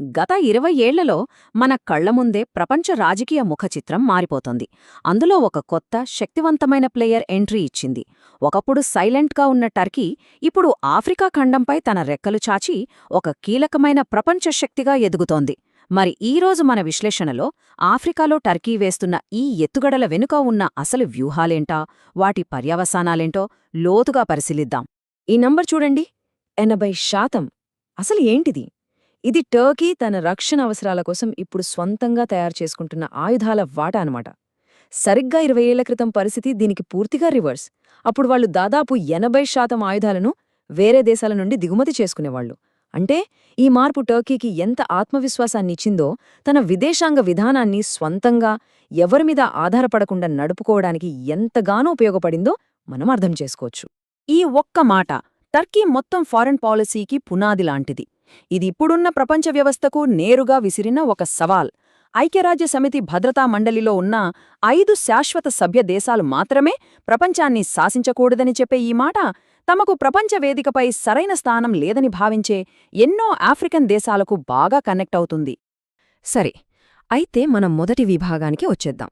గత ఇరవై ఏళ్ళలో మన కళ్ళముందే ప్రపంచ రాజకీయ ముఖచిత్రం మారిపోతోంది. అందులో ఒక కొత్త శక్తివంతమైన ప్లేయర్ ఎంట్రీ ఇచ్చింది. ఒకప్పుడు సైలెంట్గా ఉన్న టర్కీ ఇప్పుడు ఆఫ్రికా ఖండంపై తన రెక్కలు చాచి ఒక కీలకమైన ప్రపంచ శక్తిగా ఎదుగుతోంది. మరి ఈరోజు మన విశ్లేషణలో ఆఫ్రికాలో టర్కీ వేస్తున్న ఈ ఎత్తుగడల వెనుక ఉన్న అసలు వ్యూహాలేంటా? వాటి పర్యవసానాలేంటో లోతుగా పరిశీలిద్దాం. ఈ నంబర్ చూడండి. ఎనభై శాతం. అసలు ఏంటిది? ఇది టర్కీ తన రక్షణ అవసరాల కోసం ఇప్పుడు స్వంతంగా తయారు చేసుకుంటున్న ఆయుధాల వాటా అనమాట సరిగ్గా ఇరవై ఏళ్ళ క్రితం పరిస్థితి దీనికి పూర్తిగా రివర్స్. అప్పుడు వాళ్ళు దాదాపు ఎనభై శాతం ఆయుధాలను వేరే దేశాల నుండి దిగుమతి చేసుకునేవాళ్ళు అంటే ఈ మార్పు టర్కీకి ఎంత ఆత్మవిశ్వాసాన్ని ఇచ్చిందో తన విదేశాంగ విధానాన్ని స్వంతంగా ఎవరిమీద ఆధారపడకుండా నడుపుకోవడానికి ఎంతగానో ఉపయోగపడిందో మనం అర్థం చేసుకోవచ్చు. ఈ ఒక్క మాట టర్కీ మొత్తం ఫారెన్ పాలసీకి పునాది లాంటిది. ఇది ఇప్పుడున్న ప్రపంచ వ్యవస్థకు నేరుగా విసిరిన ఒక సవాల్. ఐక్యరాజ్య సమితి భద్రతా మండలిలో ఉన్న ఐదు శాశ్వత సభ్య దేశాలు మాత్రమే ప్రపంచాన్ని శాసించకూడదని చెప్పే ఈ మాట తమకు ప్రపంచ వేదికపై సరైన స్థానం లేదని భావించే ఎన్నో ఆఫ్రికన్ దేశాలకు బాగా కనెక్ట్ అవుతుంది. సరే అయితే మనం మొదటి విభాగానికి వచ్చేద్దాం.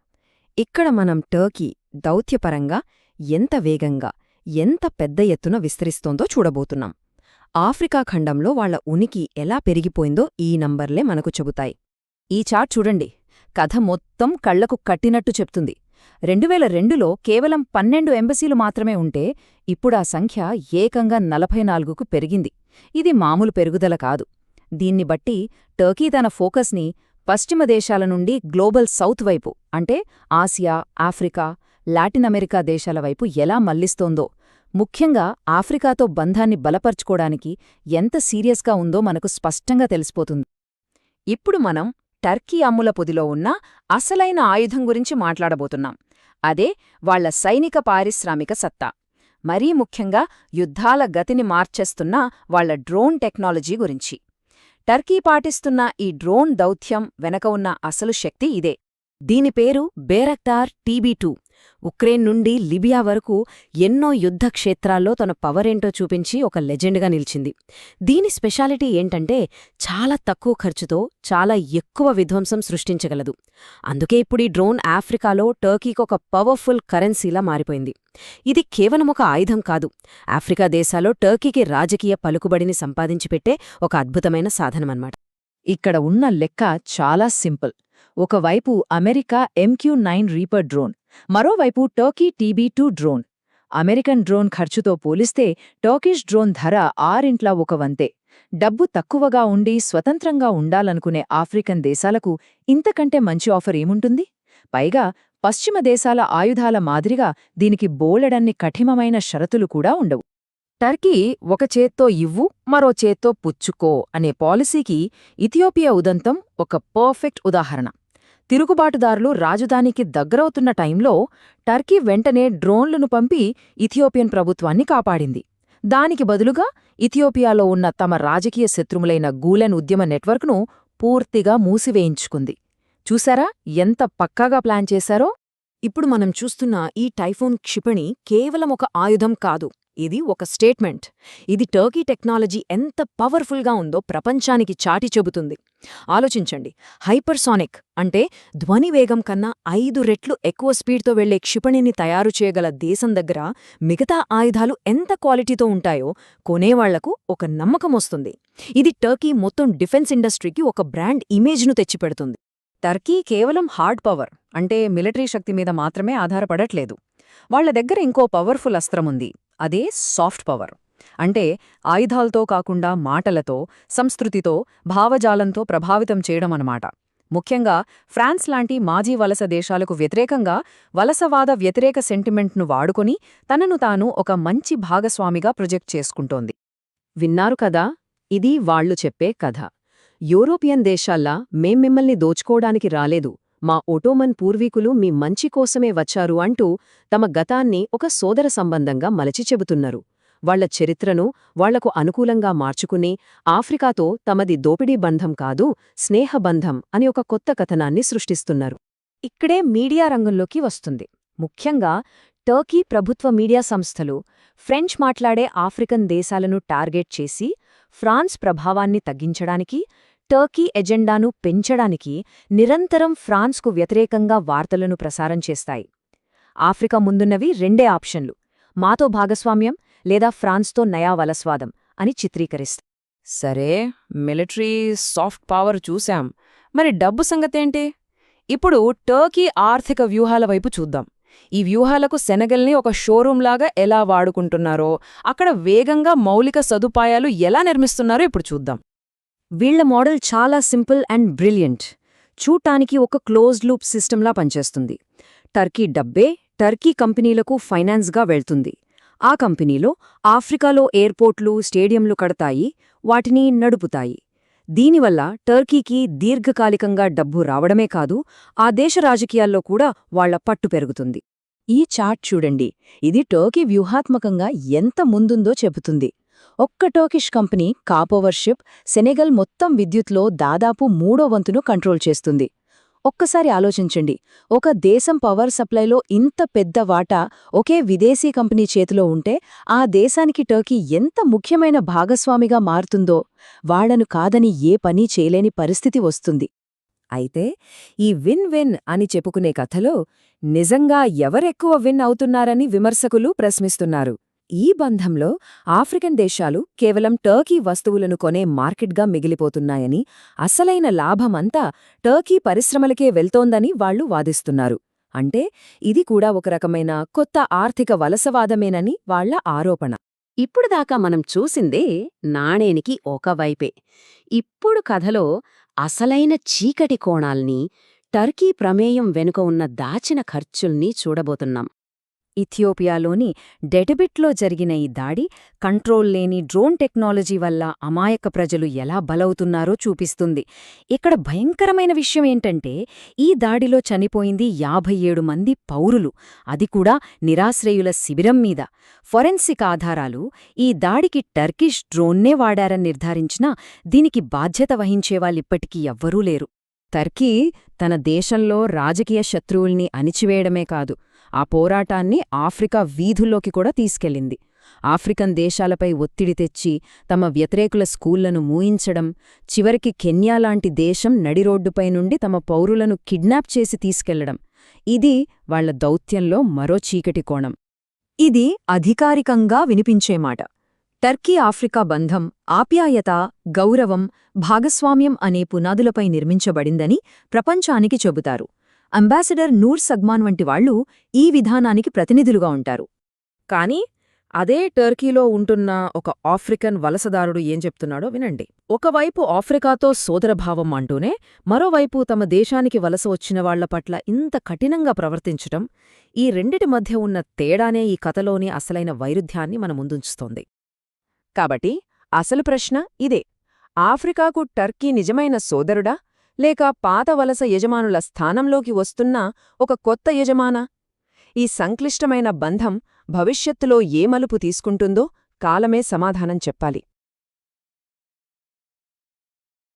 ఇక్కడ మనం టర్కీ దౌత్యపరంగా ఎంత వేగంగా ఎంత పెద్ద ఎత్తున విస్తరిస్తోందో చూడబోతున్నాం. ఆఫ్రికా ఖండంలో వాళ్ళ ఉనికి ఎలా పెరిగిపోయిందో ఈ నంబర్లే మనకు చెబుతాయి. ఈ చార్ట్ చూడండి. కథ మొత్తం కళ్ళకు కట్టినట్టు చెప్తుంది. రెండువేల రెండులో కేవలం పన్నెండు ఎంబసీలు మాత్రమే ఉంటే ఇప్పుడా సంఖ్య ఏకంగా నలభై నాలుగుకు పెరిగింది. ఇది మామూలు పెరుగుదల కాదు. దీన్ని బట్టి టర్కీ తన ఫోకస్ని పశ్చిమ దేశాల నుండి గ్లోబల్ సౌత్ వైపు అంటే ఆసియా ఆఫ్రికా లాటిన్ అమెరికా దేశాల వైపు ఎలా మళ్ళిస్తోందో ముఖ్యంగా ఆఫ్రికాతో బంధాన్ని బలపర్చుకోడానికి ఎంత సీరియస్గా ఉందో మనకు స్పష్టంగా తెలిసిపోతుంది. ఇప్పుడు మనం టర్కీ అమ్ముల పొదిలో ఉన్న అసలైన ఆయుధం గురించి మాట్లాడబోతున్నాం. అదే వాళ్ళ సైనిక పారిశ్రామిక సత్తా. మరీ ముఖ్యంగా యుద్ధాల గతిని మార్చేస్తున్న వాళ్ళ డ్రోన్ టెక్నాలజీ గురించి. టర్కీ పాటిస్తున్న ఈ డ్రోన్ దౌత్యం వెనక ఉన్న అసలు శక్తి ఇదే. దీని పేరు బేరక్తార్ టీబీ టూ. ఉక్రెయిన్ నుండి లిబియా వరకు ఎన్నో యుద్ధ క్షేత్రాల్లో తన పవరేంటో చూపించి ఒక లెజెండ్గా నిలిచింది. దీని స్పెషాలిటీ ఏంటంటే చాలా తక్కువ ఖర్చుతో చాలా ఎక్కువ విధ్వంసం సృష్టించగలదు. అందుకే ఇప్పుడు ఈ డ్రోన్ ఆఫ్రికాలో టర్కీకొక పవర్ఫుల్ కరెన్సీలా మారిపోయింది. ఇది కేవలం ఒక ఆయుధం కాదు. ఆఫ్రికా దేశాల్లో టర్కీకి రాజకీయ పలుకుబడిని సంపాదించి పెట్టే ఒక అద్భుతమైన సాధనమన్నమాట. ఇక్కడ ఉన్న లెక్క చాలా సింపుల్. ఒకవైపు America MQ nine reaper drone మరోవైపు Turkey TB two drone. American drone ఖర్చుతో పోలిస్తే టర్కిష్ డ్రోన్ ధర ఆరింట్లా ఒక వంతే. డబ్బు తక్కువగా ఉండి స్వతంత్రంగా ఉండాలనుకునే ఆఫ్రికన్ దేశాలకు ఇంతకంటే మంచి ఆఫర్ ఏముంటుంది? పైగా పశ్చిమ దేశాల ఆయుధాల మాదిరిగా దీనికి బోలెడన్ని కఠినమైన షరతులు కూడా ఉండవు. టర్కీ ఒక చేత్తో ఇవ్వు మరో చేత్తో పుచ్చుకో అనే పాలసీకి ఇథియోపియా ఉదంతం ఒక పర్ఫెక్ట్ ఉదాహరణ. తిరుగుబాటుదారులు రాజధానికి దగ్గరవుతున్న టైంలో టర్కీ వెంటనే డ్రోన్లను పంపి ఇథియోపియన్ ప్రభుత్వాన్ని కాపాడింది. దానికి బదులుగా ఇథియోపియాలో ఉన్న తమ రాజకీయ శత్రుములైన గూలెన్ ఉద్యమ నెట్వర్క్ను పూర్తిగా మూసివేయించుకుంది. చూసారా ఎంత పక్కాగా ప్లాన్ చేశారో? ఇప్పుడు మనం చూస్తున్న ఈ టైఫోన్ క్షిపణి కేవలం ఒక ఆయుధం కాదు. ఇది ఒక స్టేట్మెంట్. ఇది టర్కీ టెక్నాలజీ ఎంత పవర్ఫుల్గా ఉందో ప్రపంచానికి చాటి చెబుతుంది. ఆలోచించండి. హైపర్సానిక్ అంటే ధ్వని వేగం కన్నా ఐదు రెట్లు ఎక్కువ స్పీడ్తో వెళ్ళే క్షిపణిని తయారు చేయగల దేశం దగ్గర మిగతా ఆయుధాలు ఎంత క్వాలిటీతో ఉంటాయో కొనేవాళ్ళకు ఒక నమ్మకం వస్తుంది. ఇది టర్కీ మొత్తం డిఫెన్స్ ఇండస్ట్రీకి ఒక బ్రాండ్ ఇమేజ్ను తెచ్చిపెడుతుంది. టర్కీ కేవలం హార్డ్ పవర్ అంటే మిలిటరీ శక్తి మీద మాత్రమే ఆధారపడట్లేదు. వాళ్ళ దగ్గర ఇంకో పవర్ఫుల్ అస్త్రముంది అదే సాఫ్ట్ పవర్. అంటే ఆయుధాలతో కాకుండా మాటలతో సంస్కృతితో భావజాలంతో ప్రభావితం చేయడమన్నమాట ముఖ్యంగా ఫ్రాన్స్ లాంటి మాజీ వలస దేశాలకు వ్యతిరేకంగా వలసవాద వ్యతిరేక సెంటిమెంట్ను వాడుకొని తనను తాను ఒక మంచి భాగస్వామిగా ప్రొజెక్ట్ చేసుకుంటోంది. విన్నారు కదా ఇది వాళ్ళు చెప్పే కథ. యూరోపియన్ దేశాల్లా మేం మిమ్మల్ని దోచుకోవడానికి రాలేదు. మా ఒటోమన్ పూర్వీకులు మీ మంచి కోసమే వచ్చారు అంటూ తమ గతాన్ని ఒక సోదర సంబంధంగా మలచి చెబుతున్నారు. వాళ్ళ చరిత్రను వాళ్ళకు అనుకూలంగా మార్చుకుని ఆఫ్రికాతో తమది దోపిడీ బంధం కాదు స్నేహబంధం అని ఒక కొత్త కథనాన్ని సృష్టిస్తున్నారు. ఇక్కడే మీడియా రంగంలోకి వస్తుంది. ముఖ్యంగా టర్కీ ప్రభుత్వ మీడియా సంస్థలు ఫ్రెంచ్ మాట్లాడే ఆఫ్రికన్ దేశాలను టార్గెట్ చేసి ఫ్రాన్స్ ప్రభావాన్ని తగ్గించడానికి టర్కీ ఎజెండాను పెంచడానికి నిరంతరం ఫ్రాన్స్కు వ్యతిరేకంగా వార్తలను ప్రసారం చేస్తాయి. ఆఫ్రికా ముందున్నవి రెండే ఆప్షన్లు మాతో భాగస్వామ్యం లేదా ఫ్రాన్స్తో నయా వలస్వాదం అని చిత్రీకరిస్తాయి సరే మిలిటరీ సాఫ్ట్ పవర్ చూశాం. మరి డబ్బు సంగతేంటి? ఇప్పుడు టర్కీ ఆర్థిక వ్యూహాల వైపు చూద్దాం. ఈ వ్యూహాలకు సెనగల్ని ఒక షోరూంలాగా ఎలా వాడుకుంటున్నారో అక్కడ వేగంగా మౌలిక సదుపాయాలు ఎలా నిర్మిస్తున్నారో ఇప్పుడు చూద్దాం. వీళ్ళ మోడల్ చాలా సింపుల్ అండ్ బ్రిలియంట్. చూటానికి ఒక క్లోజ్డ్ లూప్ సిస్టంలా పనిచేస్తుంది. టర్కీ డబ్బే టర్కీ కంపెనీలకు ఫైనాన్స్గా వెళ్తుంది. ఆ కంపెనీలో ఆఫ్రికాలో ఎయిర్పోర్ట్లు స్టేడియంలు కడతాయి వాటిని నడుపుతాయి. దీనివల్ల టర్కీకి దీర్ఘకాలికంగా డబ్బు రావడమే కాదు ఆ దేశ రాజకీయాల్లో కూడా వాళ్ళ పట్టు పెరుగుతుంది. ఈ చార్ట్ చూడండి. ఇది టర్కీ వ్యూహాత్మకంగా ఎంత ముందుందో చెబుతుంది. ఒక్క టర్కిష్ కంపెనీ కాపోవర్షిప్ సెనెగల్ మొత్తం విద్యుత్లో దాదాపు మూడో వంతును కంట్రోల్ చేస్తుంది. ఒక్కసారి ఆలోచించండి. ఒక దేశం పవర్ సప్లైలో ఇంత పెద్ద వాటా ఒకే విదేశీ కంపెనీ చేతిలో ఉంటే ఆ దేశానికి టర్కీ ఎంత ముఖ్యమైన భాగస్వామిగా మారుతుందో వాళ్ళను కాదని ఏ పనీ చేయలేని పరిస్థితి వస్తుంది. అయితే ఈ విన్ విన్ అని చెప్పుకునే కథలో నిజంగా ఎవరెక్కువ విన్ అవుతున్నారని విమర్శకులు ప్రశ్నిస్తున్నారు. ఈ బంధంలో ఆఫ్రికన్ దేశాలు కేవలం టర్కీ వస్తువులను కొనే మార్కెట్గా మిగిలిపోతున్నాయని అసలైన లాభమంతా టర్కీ పరిశ్రమలకే వెళ్తోందని వాళ్ళు వాదిస్తున్నారు. అంటే ఇది కూడా ఒక రకమైన కొత్త ఆర్థిక వలసవాదమేనని వాళ్ళ ఆరోపణ. ఇప్పుడుదాకా మనం చూసిందే నాణేనికి ఒకవైపే ఇప్పుడు కథలో అసలైన చీకటి కోణాల్ని టర్కీ ప్రమేయం వెనుక ఉన్న దాచిన ఖర్చుల్ని చూడబోతున్నాం. ఇథియోపియాలోని డెటబిట్లో జరిగిన ఈ దాడి కంట్రోల్ లేని డ్రోన్ టెక్నాలజీ వల్ల అమాయక ప్రజలు ఎలా బలవుతున్నారో చూపిస్తుంది. ఇక్కడ భయంకరమైన విషయం ఏంటంటే ఈ దాడిలో చనిపోయింది యాభై ఏడు మంది పౌరులు. అది కూడా నిరాశ్రయుల శిబిరం మీద. ఫొరెన్సిక్ ఆధారాలు ఈ దాడికి టర్కిష్ డ్రోన్నే వాడారని నిర్ధారించినా దీనికి బాధ్యత వహించేవాళ్ళిప్పటికీ ఎవ్వరూ లేరు. టర్కీ తన దేశంలో రాజకీయ శత్రువుల్ని అణిచివేయడమే కాదు ఆ పోరాటాన్ని ఆఫ్రికా వీధుల్లోకి కూడా తీసుకెళ్ళింది. ఆఫ్రికన్ దేశాలపై ఒత్తిడి తెచ్చి తమ వ్యతిరేకుల స్కూళ్ళను మూయించడం చివరికి కెన్యా లాంటి దేశం నడిరోడ్డుపై నుండి తమ పౌరులను కిడ్నాప్ చేసి తీసుకెళ్ళడం. ఇది వాళ్ళ దౌత్యంలో మరో చీకటి కోణం. ఇది అధికారికంగా వినిపించే మాట. టర్కీ ఆఫ్రికా బంధం ఆప్యాయత గౌరవం భాగస్వామ్యం అనే పునాదులపై నిర్మించబడిందని ప్రపంచానికి చెబుతారు. అంబాసిడర్ నూర్ సగ్మాన్ వంటి వాళ్ళు ఈ విధానానికి ప్రతినిధులుగా ఉంటారు. కానీ అదే టర్కీలో ఉంటున్న ఒక ఆఫ్రికన్ వలసదారుడు ఏం చెప్తున్నాడో వినండి. ఒకవైపు ఆఫ్రికాతో సోదరభావం అంటూనే మరోవైపు తమ దేశానికి వలస వచ్చిన వాళ్ళ పట్ల ఇంత కఠినంగా ప్రవర్తించటం ఈ రెండిటి మధ్య ఉన్న తేడానే ఈ కథలోని అసలైన వైరుధ్యాన్ని మన ముందుంచుతోంది. కాబట్టి అసలు ప్రశ్న ఇదే. ఆఫ్రికాకు టర్కీ నిజమైన సోదరుడా? లేక పాత వలస యజమానుల స్థానంలోకి వస్తున్న ఒక కొత్త యజమానా? ఈ సంక్లిష్టమైన బంధం భవిష్యత్తులో ఏ మలుపు తీసుకుంటుందో కాలమే సమాధానం చెప్పాలి.